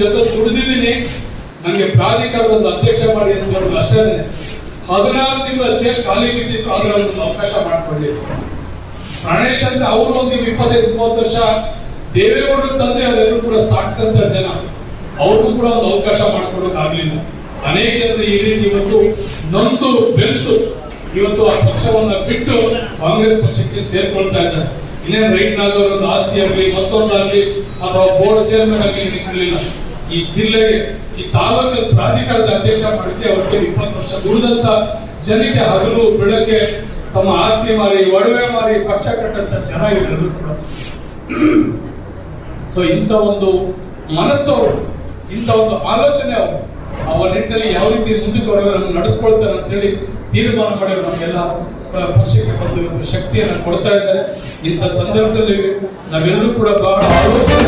ಜೊತೆ ದುಡಿದಿದ್ದೀನಿ ನನಗೆ ಪ್ರಾಧಿಕಾರದ ಅಧ್ಯಕ್ಷ ಮಾಡಿ ಅಂತ ಹೇಳೋದು ಅಷ್ಟೇ. ಹದಿನಾರು ತಿಂಗಳ ಚೇರ್ ಖಾಲಿ ಬಿದ್ದಿತ್ತು. ಅದರ ಒಂದು ಅವಕಾಶ ಮಾಡ್ಕೊಳ್ಳಿ ಗಣೇಶ್ ಅಂತ ಅವರು ಒಂದು ಇಪ್ಪತ್ತೈದು, ಮೂವತ್ತು ವರ್ಷ ದೇವೇಗೌಡರು ತಂದೆ ಅವರೆಲ್ಲರೂ ಕೂಡ ಸಾಕ್ತಂತ ಜನ. ಅವ್ರಿಗೂ ಕೂಡ ಒಂದು ಅವಕಾಶ ಮಾಡ್ಕೊಡೋಕೆ ಅನೇಕ ಜನರು ಈ ರೀತಿ ಇವತ್ತು ನೊಂದು ಬೆಂದು ಇವತ್ತು ಆ ಪಕ್ಷವನ್ನ ಬಿಟ್ಟು ಕಾಂಗ್ರೆಸ್ ಪಕ್ಷಕ್ಕೆ ಸೇರ್ಕೊಳ್ತಾ ಇದ್ದಾರೆ. ಇನ್ನೇನು ರೈಟ್ನಾಗ ಒಂದು ಆಸ್ತಿ ಆಗಲಿ, ಮತ್ತೊಂದಾಗಲಿ ಅಥವಾ ಬೋರ್ಡ್ ಚೇರ್ಮನ್ ಆಗಲಿ ನಿಂತಿರಲಿಲ್ಲ ಈ ಜಿಲ್ಲೆಗೆ, ಈ ತಾಲೂಕು ಪ್ರಾಧಿಕಾರದ ಅಧ್ಯಕ್ಷ ಮಾಡಕ್ಕೆ ಅವರಿಗೆ ಇಪ್ಪತ್ತು ವರ್ಷ ದುಡಿದಂತ ಜನಕ್ಕೆ ಹಗಲು, ಬೆಳಗ್ಗೆ ತಮ್ಮ ಆಸ್ತಿ ಮಾರಿ, ಒಡವೆ ಮಾರಿ, ಪಕ್ಷ ಕಟ್ಟಂತ ಜನ ಇರೋದು ಕೂಡ. ಸೊ ಇಂಥ ಒಂದು ಮನಸ್ಸು ಇಂಥ ಒಂದು ಆಲೋಚನೆ ಅವರು. ಅವರ ನಿಟ್ಟಿನಲ್ಲಿ ಯಾವ ರೀತಿ ಮುಂದಕ್ಕೆ ಅವರು ನಡೆಸ್ಕೊಳ್ತಾರೆ ಅಂತೇಳಿ ತೀರ್ಮಾನ ಮಾಡಿ ನಮಗೆಲ್ಲ ಆ, ಪಕ್ಷಕ್ಕೆ ಬಂದು ಶಕ್ತಿಯನ್ನು ಕೊಡ್ತಾ ಇದ್ದಾರೆ. ಇಂಥ ಸಂದರ್ಭದಲ್ಲಿ ನಾವೆಲ್ಲರೂ ಕೂಡ ಬಹಳ ಆಲೋಚನೆ